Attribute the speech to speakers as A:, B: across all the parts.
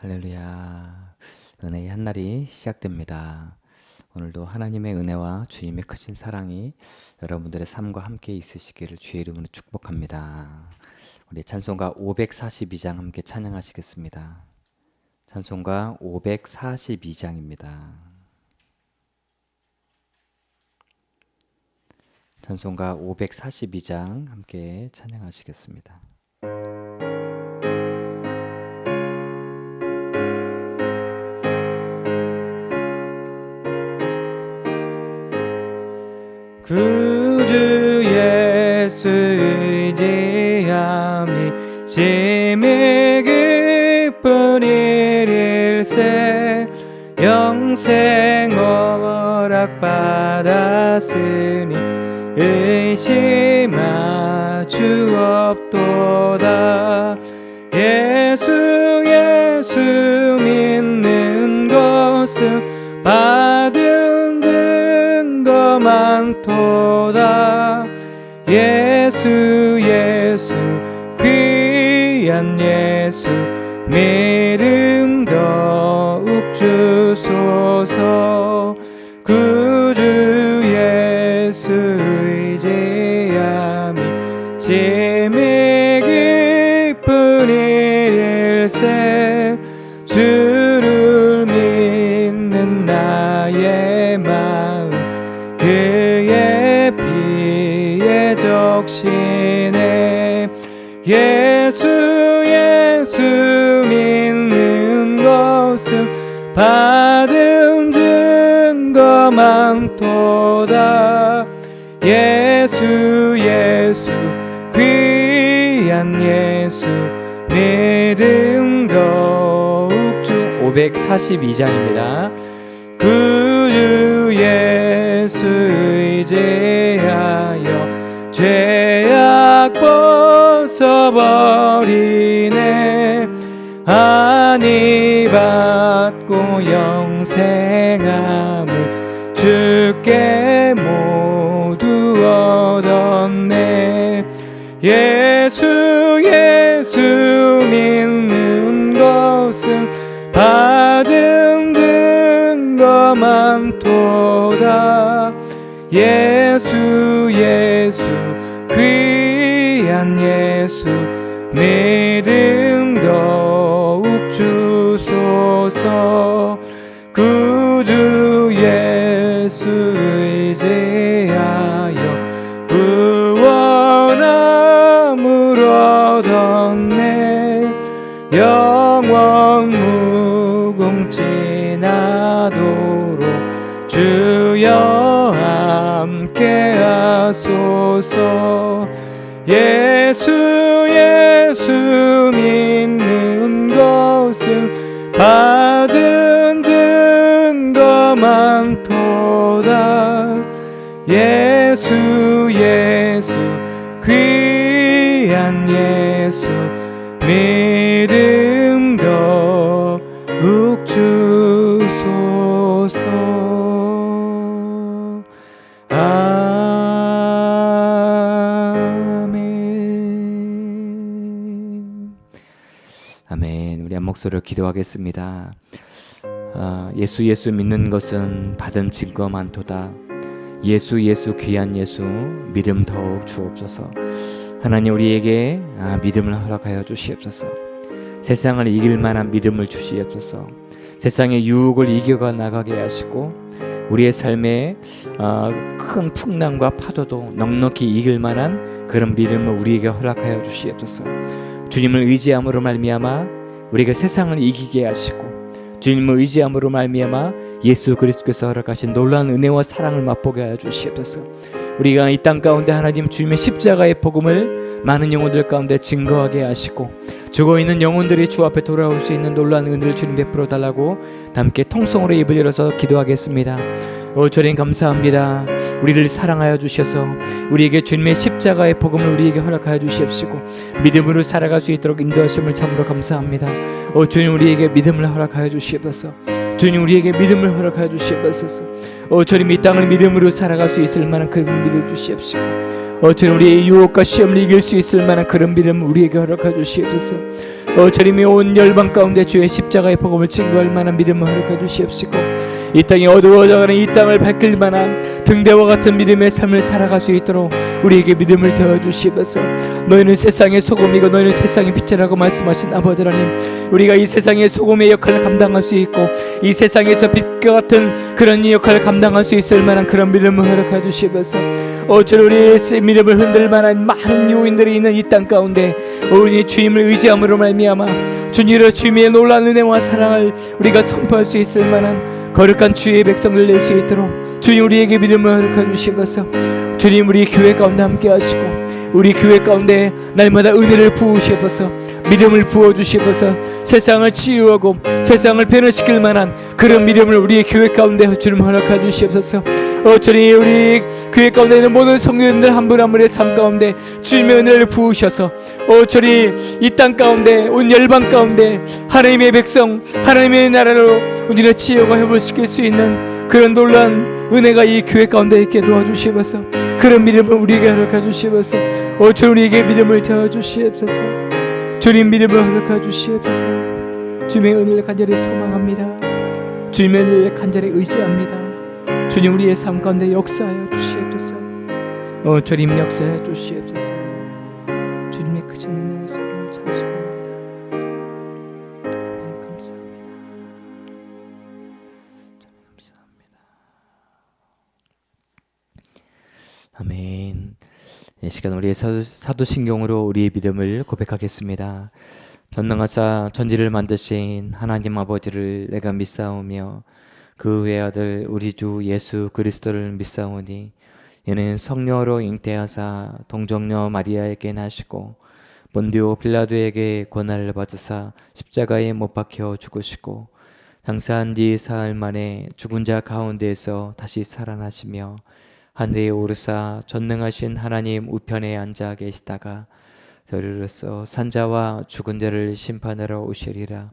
A: 할렐루야. 은혜의 한날이 시작됩니다. 오늘도 하나님의 은혜와 주님의 크신 사랑이 여러분들의 삶과 함께 있으시기를 주의 이름으로 축복합니다. 우리 찬송가 542장 함께 찬양하시겠습니다. 찬송가 542장입니다. 찬송가 542장 함께 찬양하시겠습니다. 구주 예수 의지함이 심히 기쁜 일일세 영생 허락받았으니 의심 예수 예수 귀한 예수 믿음 더욱 주소서. 구주 예수 의지함이 심히 기쁜 일일세 적시네 예수 예수 믿는 것은 받은 증거 많도다. 예수 예수 귀한 예수 믿음 더욱 주. 542장입니다. 구주 예수 의지하여 죄악 벗어버리네. 아니 받고 영생함을 주께 모두 얻었네. 예수 예수 믿는 것은 받은 증거 많도다. 예수 예수 귀한 예수 믿음 더욱 주소서. 구주 예수 의지하여 구원함을 얻었네. 영원 무궁지나도록 주여 함께 하소서. 예 수 예수 믿는 것은 받은 증거 많도다. 예수 예수 귀한 예수 믿 목소리로 기도하겠습니다. 아, 예수 예수 믿는 것은 받은 증거 많도다. 예수 예수 귀한 예수 믿음 더욱 주옵소서. 하나님 우리에게 아, 믿음을 허락하여 주시옵소서. 세상을 이길 만한 믿음을 주시옵소서. 세상의 유혹을 이겨가 나가게 하시고 우리의 삶에 어, 큰 풍랑과 파도도 넉넉히 이길 만한 그런 믿음을 우리에게 허락하여 주시옵소서. 주님을 의지함으로 말미암아 우리가 세상을 이기게 하시고 주님을 의지함으로 말미암아 예수 그리스도께서 허락하신 놀라운 은혜와 사랑을 맛보게 하여 주시옵소서. 우리가 이 땅 가운데 하나님 주님의 십자가의 복음을 많은 영혼들 가운데 증거하게 하시고 죽어 있는 영혼들이 주 앞에 돌아올 수 있는 놀라운 은혜를 주님 베풀어 달라고 함께 통성으로 입을 열어서 기도하겠습니다. 오 주님 감사합니다. 우리를 사랑하여 주셔서 우리에게 주님의 십자가의 복음을 우리에게 허락하여 주시옵시고 믿음으로 살아갈 수 있도록 인도하심을 참으로 감사합니다. 오 주님 우리에게 믿음을 허락하여 주시옵소서. 주님 우리에게 믿음을 허락하여 주시옵소서. 어 주님 이 땅을 믿음으로 살아갈 수 있을 만한 그런 믿음 주시옵시고 어 주님 우리의 유혹과 시험을 이길 수 있을 만한 그런 믿음 우리에게 허락해 주시옵소서 어 주님이 온 열방 가운데 주의 십자가의 복음을 증거할 만한 믿음을 허락해 주시옵시고 이 땅이 어두워져가는 이 땅을 밝힐 만한 등대와 같은 믿음의 삶을 살아갈 수 있도록 우리에게 믿음을 더해 주시옵소서. 너희는 세상의 소금이고 너희는 세상의 빛이라고 말씀하신 아버지 하나님 우리가 이 세상의 소금의 역할을 감당할 수 있고 이 세상에서 빛과 같은 그런 이 역할을 감당할 수 있을 만한 그런 믿음을 허락해 주시옵소서. 어쩌 우리의 믿음을 흔들 만한 많은 요인들이 있는 이 땅 가운데 우리 주님을 의지함으로 말미암아 주님의 주님의 놀라운 은혜와 사랑을 우리가 선포할 수 있을 만한 거룩한 주의 백성을 낼 수 있도록 주님 우리에게 믿음을 허락해 주시옵소서. 주님 우리 교회 가운데 함께 하시고 우리 교회 가운데 날마다 은혜를 부으시옵소서. 믿음을 부어 주시옵소서. 세상을 치유하고 세상을 변화시킬 만한 그런 믿음을 우리의 교회 가운데 주님 허락해 주시옵소서 어 주님 우리 교회 가운데 있는 모든 성도님들 한 분 한 분의 삶 가운데 주님의 은혜를 부으셔서 어 주님 이땅 가운데 온 열방 가운데 하나님의 백성 하나님의 나라로 우리를 치유하고 회복시킬 수 있는 그런 놀라운 은혜가 이 교회 가운데 있게 도와주시옵소서. 그런 믿음을 우리에게 허락해 주시옵소서. 어 주님 우리에게 믿음을 더해 주시옵소서. 주님 믿음을 허락해 주시옵소서. 주님의 은혜를 간절히 소망합니다. 주님의 은혜를 간절히 의지합니다 주님 우리의 삶 가운데 역사하여 주시옵소서. 어 주님 역사하여 주시옵소서. 주님의 크신 은혜를 사랑을 찬송합니다. 감사합니다. 감사합니다. 아멘. 이 시간 우리의 사도, 사도신경으로 우리의 믿음을 고백하겠습니다. 전능하사 전지를 만드신 하나님 아버지를 내가 믿사오며 그 외 아들 우리 주 예수 그리스도를 믿사오니 이는 성령으로 잉태하사 동정녀 마리아에게 나시고 본디오 빌라도에게 고난을 받으사 십자가에 못 박혀 죽으시고 장사한 뒤 사흘 만에 죽은 자 가운데에서 다시 살아나시며 하늘에 오르사 전능하신 하나님 우편에 앉아 계시다가 저리로서 산자와 죽은 자를 심판하러 오시리라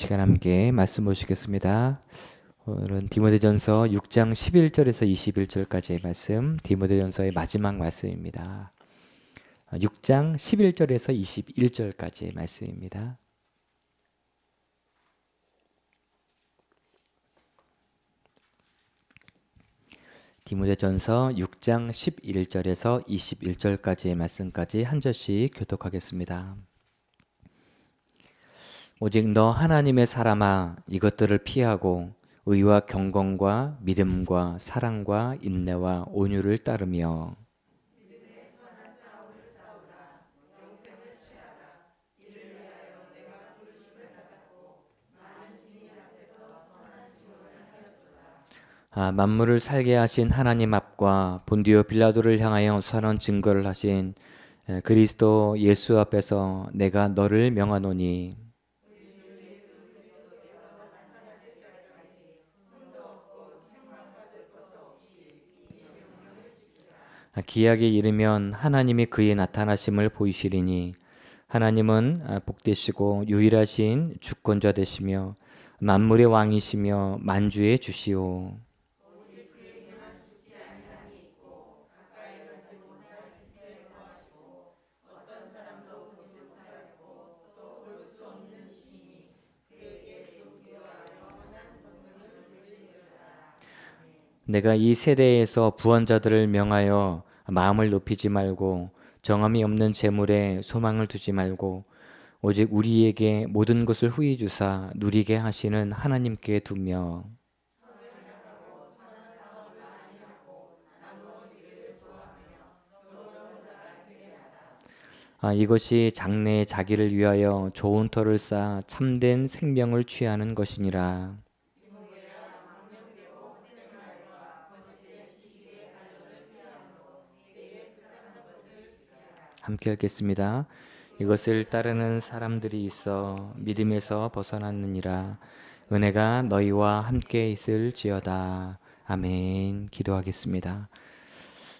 A: 시간 함께 말씀 보시겠습니다. 오늘은 디모데전서 6장 11절에서 21절까지의 말씀, 디모데전서의 마지막 말씀입니다. 6장 11절에서 21절까지의 말씀입니다. 디모데전서 6장 11절에서 21절까지의 말씀까지 한 절씩 교독하겠습니다. 오직 너 하나님의 사람아 이것들을 피하고 의와 경건과 믿음과 사랑과 인내와 온유를 따르며 아, 만물을 살게 하신 하나님 앞과 본디오 빌라도를 향하여 선언 증거를 하신 에, 그리스도 예수 앞에서 내가 너를 명하노니 기약에 이르면 하나님이 그의 나타나심을 보이시리니 하나님은 아, 복되시고 유일하신 주권자 되시며 만물의 왕이시며 만주의 주시오. 내가 이 세대에서 부원자들을 명하여 마음을 높이지 말고 정함이 없는 재물에 소망을 두지 말고 오직 우리에게 모든 것을 후히 주사 누리게 하시는 하나님께 두며 아, 이것이 장래의 자기를 위하여 좋은 터를 쌓아 참된 생명을 취하는 것이니라. 함께 읽겠습니다. 이것을 따르는 사람들이 있어 믿음에서 벗어났느니라. 은혜가 너희와 함께 있을지어다. 아멘. 기도하겠습니다.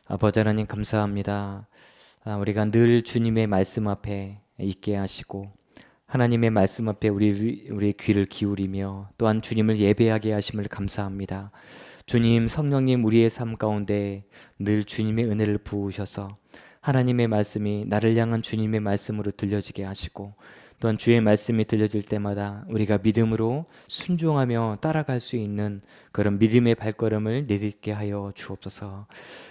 A: 아버지 하나님 감사합니다. 아, 우리가 늘 주님의 말씀 앞에 있게 하시고 하나님의 말씀 앞에 우리 우리 귀를 기울이며 또한 주님을 예배하게 하심을 감사합니다. 주님 성령님 우리의 삶 가운데 늘 주님의 은혜를 부으셔서 하나님의 말씀이 나를 향한 주님의 말씀으로 들려지게 하시고 또한 주의 말씀이 들려질 때마다 우리가 믿음으로 순종하며 따라갈 수 있는 그런 믿음의 발걸음을 내딛게 하여 주옵소서.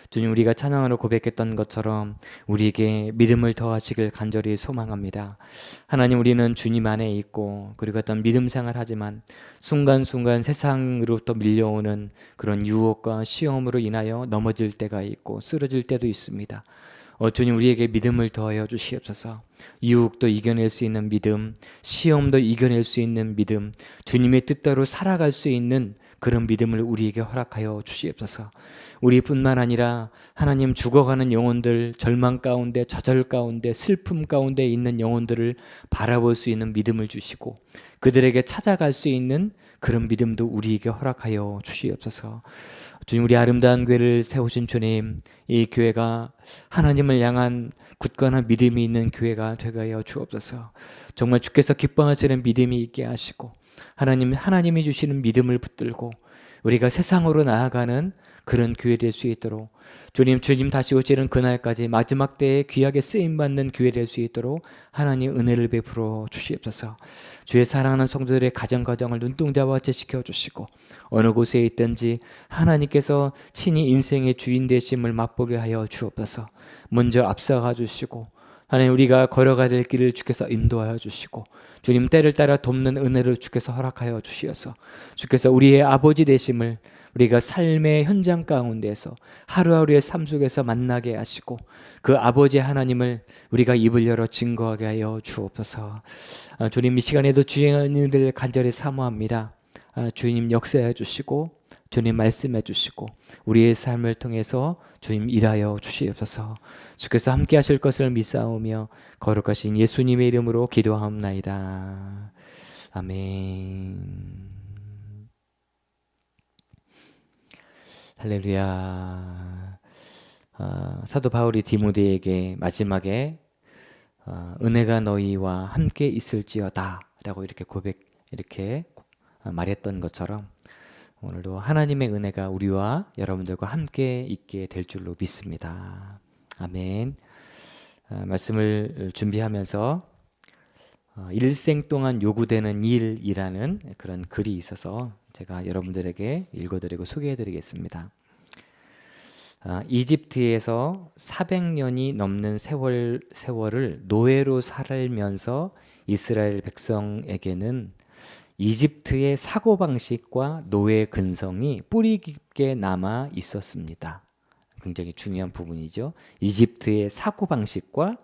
A: 주님 우리가 찬양으로 고백했던 것처럼 우리에게 믿음을 더하시길 간절히 소망합니다. 하나님 우리는 주님 안에 있고 그리고 어떤 믿음 생활하지만 순간순간 세상으로부터 밀려오는 그런 유혹과 시험으로 인하여 넘어질 때가 있고 쓰러질 때도 있습니다. 어, 주님 우리에게 믿음을 더하여 주시옵소서. 유혹도 이겨낼 수 있는 믿음, 시험도 이겨낼 수 있는 믿음, 주님의 뜻대로 살아갈 수 있는 그런 믿음을 우리에게 허락하여 주시옵소서. 우리뿐만 아니라 하나님 죽어가는 영혼들, 절망 가운데, 좌절 가운데, 슬픔 가운데 있는 영혼들을 바라볼 수 있는 믿음을 주시고 그들에게 찾아갈 수 있는 그런 믿음도 우리에게 허락하여 주시옵소서. 주님 우리 아름다운 교회를 세우신 주님 이 교회가 하나님을 향한 굳건한 믿음이 있는 교회가 되게 하여 주옵소서. 정말 주께서 기뻐하시는 믿음이 있게 하시고 하나님 하나님이 주시는 믿음을 붙들고 우리가 세상으로 나아가는 그런 교회 될 수 있도록 주님 주님 다시 오시는 그날까지 마지막 때에 귀하게 쓰임 받는 교회 될 수 있도록 하나님 은혜를 베풀어 주시옵소서. 주의 사랑하는 성도들의 가정 가정을 눈동자와 제시켜 주시고 어느 곳에 있든지 하나님께서 친히 인생의 주인 되심을 맛보게 하여 주옵소서. 먼저 앞서가 주시고 하나님 우리가 걸어가야 될 길을 주께서 인도하여 주시고 주님 때를 따라 돕는 은혜를 주께서 허락하여 주시어서 주께서 우리의 아버지 되심을 우리가 삶의 현장 가운데서 하루하루의 삶 속에서 만나게 하시고 그 아버지 하나님을 우리가 입을 열어 증거하게 하여 주옵소서. 아, 주님 이 시간에도 주인들 간절히 사모합니다. 아, 주님 역사해 주시고 주님 말씀해 주시고 우리의 삶을 통해서 주님 일하여 주시옵소서. 주께서 함께 하실 것을 믿사오며 거룩하신 예수님의 이름으로 기도하옵나이다. 아멘. 할렐루야. 어, 사도 바울이 디모데에게 마지막에 어, 은혜가 너희와 함께 있을지어다라고 이렇게 고백 이렇게 말했던 것처럼 오늘도 하나님의 은혜가 우리와 여러분들과 함께 있게 될 줄로 믿습니다. 아멘. 어, 말씀을 준비하면서 어, 일생 동안 요구되는 일이라는 그런 글이 있어서 제가 여러분들에게 읽어드리고 소개해드리겠습니다. 아, 이집트에서 400년이 넘는 세월, 세월을 노예로 살면서 이스라엘 백성에게는 이집트의 사고방식과 노예 근성이 뿌리 깊게 남아 있었습니다. 굉장히 중요한 부분이죠. 이집트의 사고방식과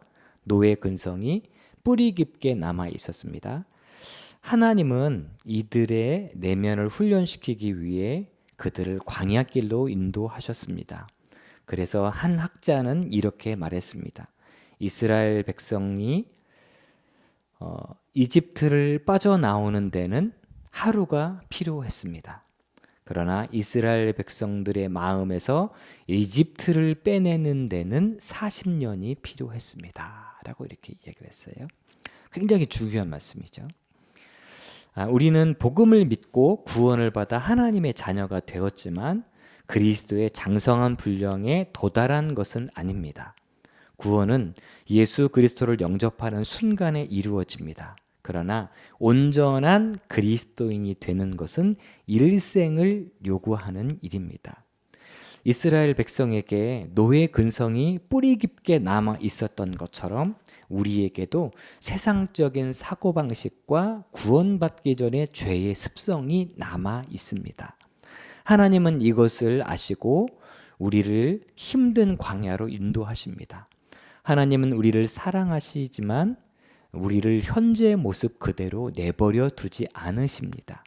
A: 노예 근성이 뿌리 깊게 남아 있었습니다. 하나님은 이들의 내면을 훈련시키기 위해 그들을 광야길로 인도하셨습니다. 그래서 한 학자는 이렇게 말했습니다. 이스라엘 백성이 어, 이집트를 빠져나오는 데는 하루가 필요했습니다. 그러나 이스라엘 백성들의 마음에서 이집트를 빼내는 데는 40년이 필요했습니다. 라고 이렇게 얘기를 했어요. 굉장히 중요한 말씀이죠. 아, 우리는 복음을 믿고 구원을 받아 하나님의 자녀가 되었지만 그리스도의 장성한 분량에 도달한 것은 아닙니다. 구원은 예수 그리스도를 영접하는 순간에 이루어집니다. 그러나 온전한 그리스도인이 되는 것은 일생을 요구하는 일입니다. 이스라엘 백성에게 노예 근성이 뿌리 깊게 남아 있었던 것처럼 우리에게도 세상적인 사고방식과 구원받기 전에 죄의 습성이 남아 있습니다. 하나님은 이것을 아시고 우리를 힘든 광야로 인도하십니다. 하나님은 우리를 사랑하시지만 우리를 현재의 모습 그대로 내버려 두지 않으십니다.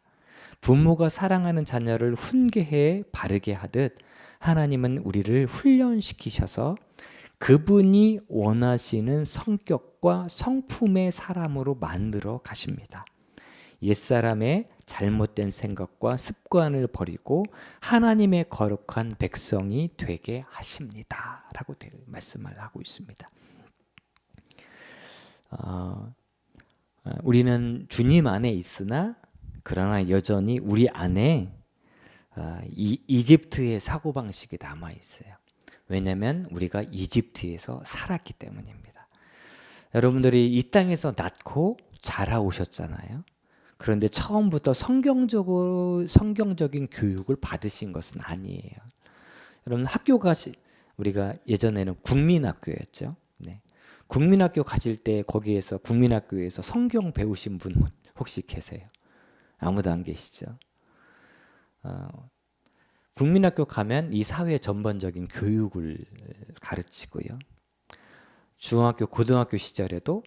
A: 부모가 사랑하는 자녀를 훈계해 바르게 하듯 하나님은 우리를 훈련시키셔서 그분이 원하시는 성격과 성품의 사람으로 만들어 가십니다. 옛사람의 잘못된 생각과 습관을 버리고 하나님의 거룩한 백성이 되게 하십니다. 라고 말씀을 하고 있습니다. 어, 우리는 주님 안에 있으나 그러나 여전히 우리 안에 어, 이, 이집트의 사고방식이 남아 있어요. 왜냐하면 우리가 이집트에서 살았기 때문입니다. 여러분들이 이 땅에서 낳고 자라오셨잖아요. 그런데 처음부터 성경적으로 성경적인 교육을 받으신 것은 아니에요. 여러분 학교 가시 우리가 예전에는 국민학교였죠. 네. 국민학교 가실 때 거기에서 국민학교에서 성경 배우신 분 혹시 계세요? 아무도 안 계시죠? 어, 국민학교 가면 이 사회 전반적인 교육을 가르치고요. 중학교, 고등학교 시절에도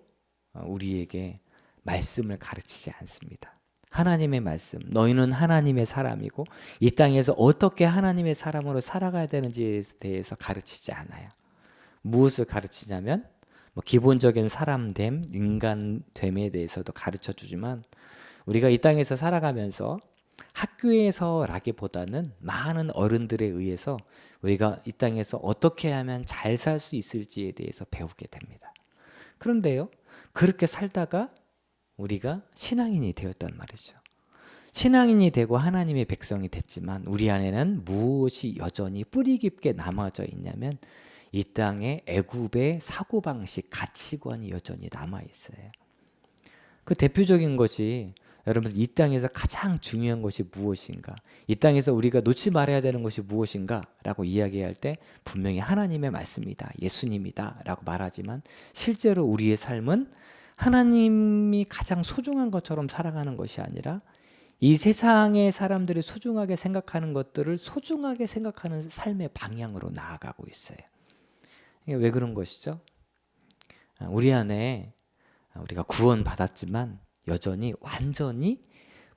A: 우리에게 말씀을 가르치지 않습니다. 하나님의 말씀, 너희는 하나님의 사람이고 이 땅에서 어떻게 하나님의 사람으로 살아가야 되는지에 대해서 가르치지 않아요. 무엇을 가르치냐면 뭐 기본적인 사람됨, 인간됨에 대해서도 가르쳐 주지만 우리가 이 땅에서 살아가면서 학교에서라기보다는 많은 어른들에 의해서 우리가 이 땅에서 어떻게 하면 잘 살 수 있을지에 대해서 배우게 됩니다. 그런데요, 그렇게 살다가 우리가 신앙인이 되었단 말이죠. 신앙인이 되고 하나님의 백성이 됐지만 우리 안에는 무엇이 여전히 뿌리 깊게 남아져 있냐면 이 땅의 애굽의 사고방식, 가치관이 여전히 남아 있어요. 그 대표적인 것이 여러분 이 땅에서 가장 중요한 것이 무엇인가? 이 땅에서 우리가 놓지 말아야 되는 것이 무엇인가?라고 이야기할 때 분명히 하나님의 말씀이다, 예수님이다 라고 말하지만 실제로 우리의 삶은 하나님이 가장 소중한 것처럼 살아가는 것이 아니라 이 세상의 사람들이 소중하게 생각하는 것들을 소중하게 생각하는 삶의 방향으로 나아가고 있어요. 이게 왜 그런 것이죠? 우리 안에 우리가 구원 받았지만 여전히 완전히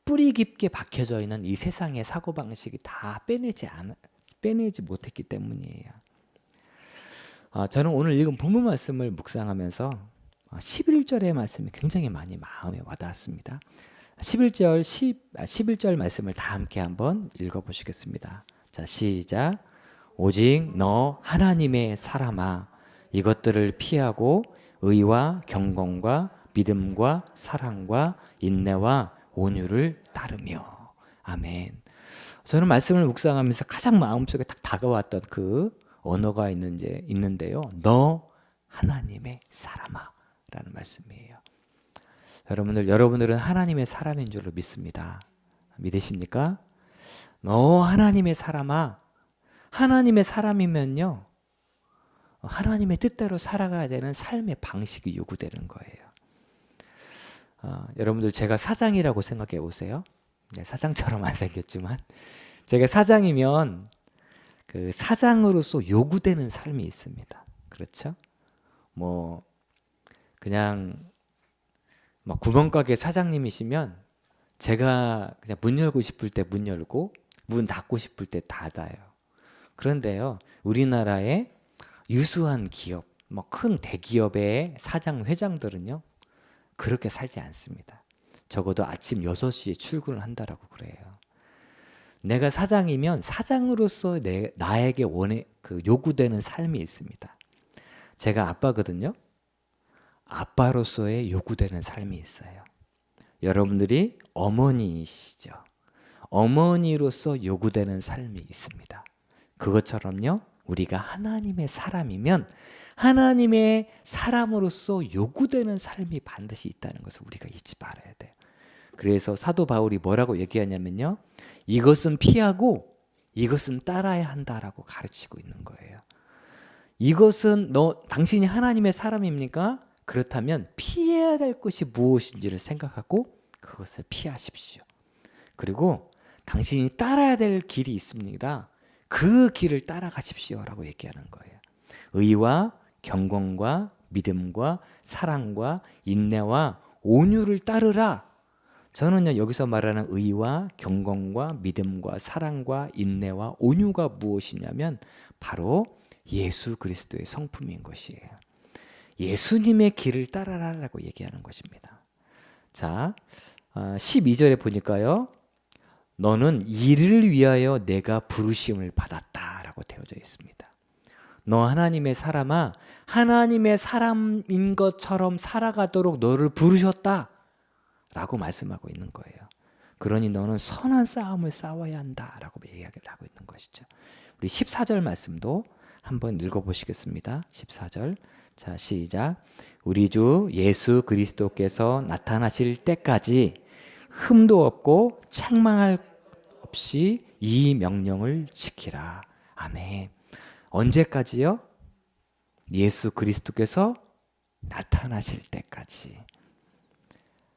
A: 뿌리 깊게 박혀져 있는 이 세상의 사고 방식이 다 빼내지 않 빼내지 못했기 때문이에요. 아, 저는 오늘 읽은 본문 말씀을 묵상하면서 11절의 아, 말씀이 굉장히 많이 마음에 와닿았습니다. 11절 10 11절 말씀을 다 함께 한번 읽어 보시겠습니다. 자, 시작. 오직 너 하나님의 사람아 이것들을 피하고 의와 경건과 믿음과 사랑과 인내와 온유를 따르며 아멘. 저는 말씀을 묵상하면서 가장 마음속에 딱 다가왔던 그 언어가 있는지 있는데요. 너 하나님의 사람아. 라는 말씀이에요. 여러분들, 여러분들은 하나님의 사람인 줄로 믿습니다. 믿으십니까? 너 하나님의 사람아. 하나님의 사람이면요. 하나님의 뜻대로 살아가야 되는 삶의 방식이 요구되는 거예요. 어, 여러분들 제가 사장이라고 생각해 보세요. 네, 사장처럼 안 생겼지만 제가 사장이면 그 사장으로서 요구되는 삶이 있습니다. 그렇죠? 뭐 그냥 막 구멍가게 사장님이시면 제가 그냥 문 열고 싶을 때 문 열고 문 닫고 싶을 때 닫아요. 그런데요, 우리나라의 유수한 기업, 뭐 큰 대기업의 사장, 회장들은요, 그렇게 살지 않습니다. 적어도 아침 6시에 출근을 한다라고 그래요. 내가 사장이면 사장으로서 내, 나에게 원해, 그 요구되는 삶이 있습니다. 제가 아빠거든요. 아빠로서의 요구되는 삶이 있어요. 여러분들이 어머니이시죠. 어머니로서 요구되는 삶이 있습니다. 그것처럼요, 우리가 하나님의 사람이면 하나님의 사람으로서 요구되는 삶이 반드시 있다는 것을 우리가 잊지 말아야 돼요. 그래서 사도 바울이 뭐라고 얘기하냐면요. 이것은 피하고 이것은 따라야 한다라고 가르치고 있는 거예요. 이것은 너 당신이 하나님의 사람입니까? 그렇다면 피해야 될 것이 무엇인지를 생각하고 그것을 피하십시오. 그리고 당신이 따라야 될 길이 있습니다. 그 길을 따라가십시오라고 얘기하는 거예요. 의와 경건과 믿음과 사랑과 인내와 온유를 따르라. 저는요 여기서 말하는 의와 경건과 믿음과 사랑과 인내와 온유가 무엇이냐면 바로 예수 그리스도의 성품인 것이에요. 예수님의 길을 따라라라고 얘기하는 것입니다. 자, 12절에 보니까요. 너는 이를 위하여 내가 부르심을 받았다라고 되어져 있습니다. 너 하나님의 사람아, 하나님의 사람인 것처럼 살아가도록 너를 부르셨다. 라고 말씀하고 있는 거예요. 그러니 너는 선한 싸움을 싸워야 한다. 라고 이야기를 하고 있는 것이죠. 우리 14절 말씀도 한번 읽어보시겠습니다. 14절. 자, 시작. 우리 주 예수 그리스도께서 나타나실 때까지 흠도 없고 책망할 없이 이 명령을 지키라. 아멘. 언제까지요? 예수 그리스도께서 나타나실 때까지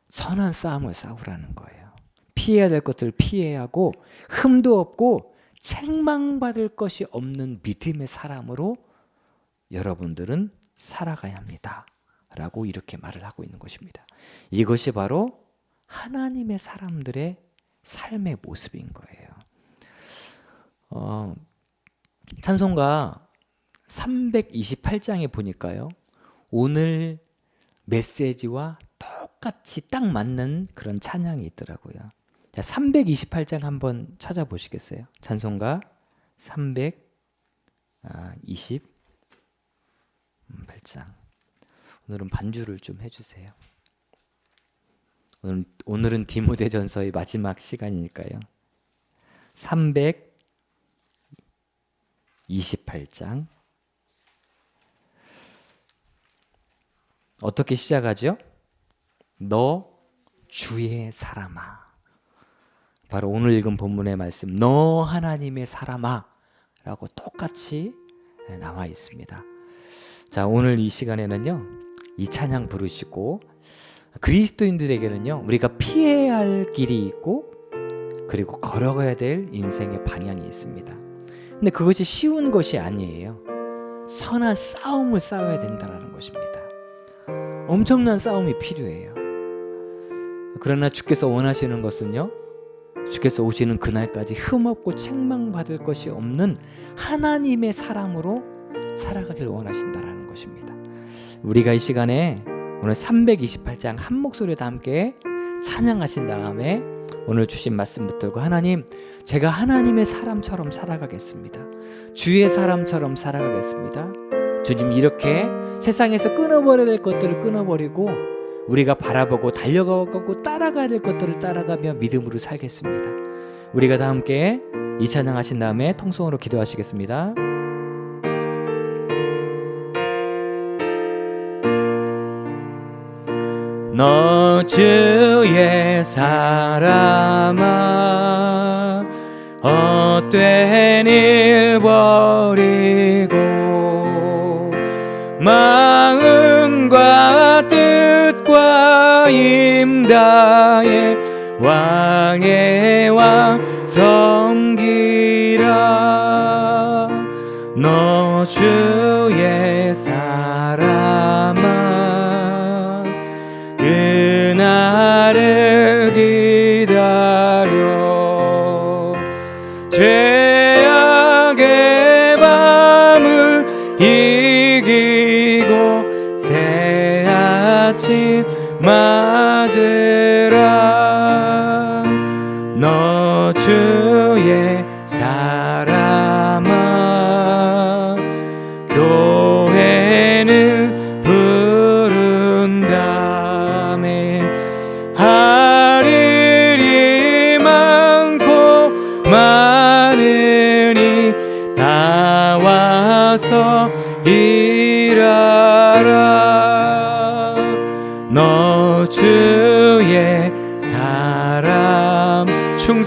A: 선한 싸움을 싸우라는 거예요. 피해야 될 것들 피해야 하고 흠도 없고 책망받을 것이 없는 믿음의 사람으로 여러분들은 살아가야 합니다. 라고 이렇게 말을 하고 있는 것입니다. 이것이 바로 하나님의 사람들의 삶의 모습인 거예요. 어, 찬송가 328장에 보니까요. 오늘 메시지와 똑같이 딱 맞는 그런 찬양이 있더라고요. 자, 328장 한번 찾아보시겠어요? 찬송가 328장. 오늘은 반주를 좀 해주세요. 오늘, 오늘은 디모데전서의 마지막 시간이니까요. 328장. 어떻게 시작하죠? 너 주의 사람아. 바로 오늘 읽은 본문의 말씀, 너 하나님의 사람아. 라고 똑같이 나와 있습니다. 자, 오늘 이 시간에는요, 이 찬양 부르시고, 그리스도인들에게는요, 우리가 피해야 할 길이 있고, 그리고 걸어가야 될 인생의 방향이 있습니다. 근데 그것이 쉬운 것이 아니에요. 선한 싸움을 싸워야 된다는 것입니다. 엄청난 싸움이 필요해요. 그러나 주께서 원하시는 것은요, 주께서 오시는 그날까지 흠없고 책망받을 것이 없는 하나님의 사람으로 살아가길 원하신다라는 것입니다. 우리가 이 시간에 오늘 328장 한 목소리로 함께 찬양하신 다음에 오늘 주신 말씀 붙들고 하나님 제가 하나님의 사람처럼 살아가겠습니다. 주의 사람처럼 살아가겠습니다. 주님 이렇게 세상에서 끊어버려야 될 것들을 끊어버리고 우리가 바라보고 달려가고 따라가야 될 것들을 따라가며 믿음으로 살겠습니다. 우리가 다 함께 이 찬양 하신 다음에 통성으로 기도하시겠습니다. 너 주의 사람아 헛된 일 버리고 마음과 뜻과 힘다해 왕의 왕 섬기라. 너 주의 사람 아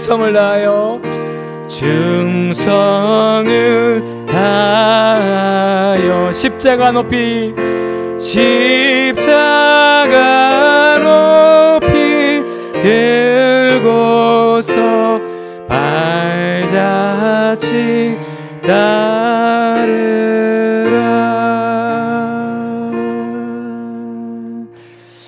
A: 충성을 다하여 충성을 다하여 십자가 높이 십자가 높이 들고서 발자취 따르라.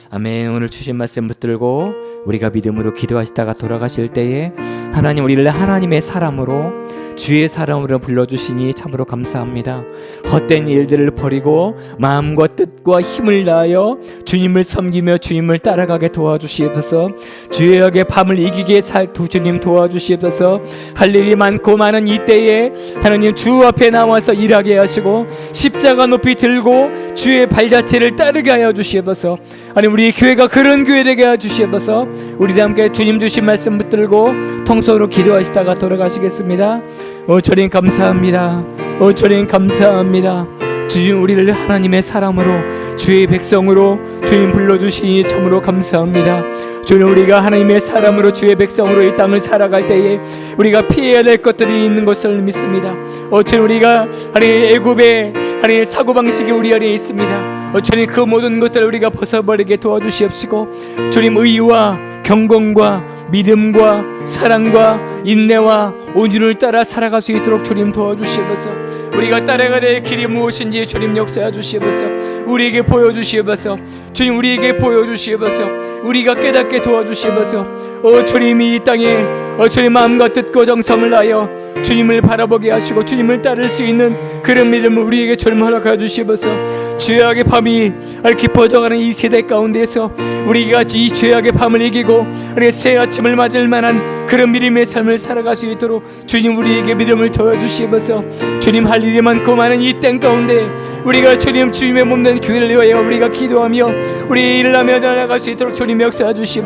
A: 아멘. 오늘 주신 말씀 붙들고 우리가 믿음으로 기도하시다가 돌아가실 때에 하나님 우리를 하나님의 사람으로 주의 사람으로 불러주시니 참으로 감사합니다. 헛된 일들을 버리고 마음과 뜻과 힘을 다하여 주님을 섬기며 주님을 따라가게 도와주시옵소서. 주의 역의 밤을 이기게 살두 주님 도와주시옵소서. 할 일이 많고 많은 이때에 하나님 주 앞에 나와서 일하게 하시고 십자가 높이 들고 주의 발자취를 따르게 하여 주시옵소서 아니 우리 교회가 그런 교회 되게 해 주시옵소서. 우리 다 함께 주님 주신 말씀 붙들고 통성으로 기도하시다가 돌아가시겠습니다. 오 주님 감사합니다. 오 주님 감사합니다. 주님 우리를 하나님의 사람으로 주의 백성으로 주님 불러주시니 참으로 감사합니다 주님 우리가 하나님의 사람으로 주의 백성으로 이 땅을 살아갈 때에 우리가 피해야 될 것들이 있는 것을 믿습니다. 어 주님 우리가 하나님 애굽의 하나님 사고방식이 우리 안에 있습니다. 어 주님 그 모든 것들을 우리가 벗어버리게 도와주시옵시고 주님 의와 경건과 믿음과 사랑과 인내와 온유를 따라 살아갈 수 있도록 주님 도와주시옵소서. 우리가 따라가야 될 길이 무엇인지 주님 역사해 주시옵소서. 우리에게 보여주시옵소서. 주님 우리에게 보여주시옵소서. 우리가 깨닫게 도와주시옵소서. 어 주님이 이 땅에 어 주님 마음과 뜻과 정성을 다하여 주님을 바라보게 하시고 주님을 따를 수 있는 그런 믿음을 우리에게 주님 허락하여 주시옵소서. 죄악의 밤이 깊어져가는 이 세대 가운데서 우리가 이 죄악의 밤을 이기고 우리 새 아침을 맞을 만한 그런 믿음의 삶을 살아갈 수 있도록 주님 우리에게 믿음을 더해 주시옵소서. 주님 할 일이 많고 많은 이땅 가운데 우리가 주님 주님의 몸된 교회를 위하여 우리가 기도하며 우리 일을 하며 나아갈 수 있도록 주님 역사해 주시옵소서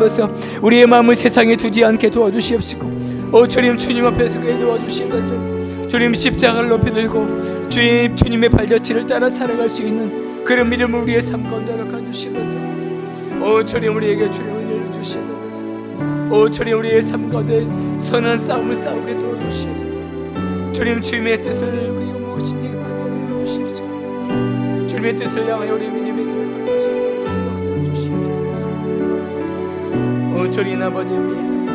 A: 우리의 마음을 세상에 두지 않게 도와주시옵시고 오 주님 주님 앞에 서게 도와주시옵소서. 주님 십자가를 높이 들고 주님 주님의 발자취를 따라 살아갈 수 있는 그런 믿음을 우리의 삶 가운데 허락해 주시옵소서. 오 주님 우리에게 주님 은혜를 주시옵소서. 오 주님 우리의 삶 가운데 선한 싸움을 싸우게 도와주시옵소서. 주님 주님의 뜻을 우리가 무엇인지 발견해 주시옵소서 주님의 뜻을 향하여 우리 믿음의 오 주님 아버지 가운데 주님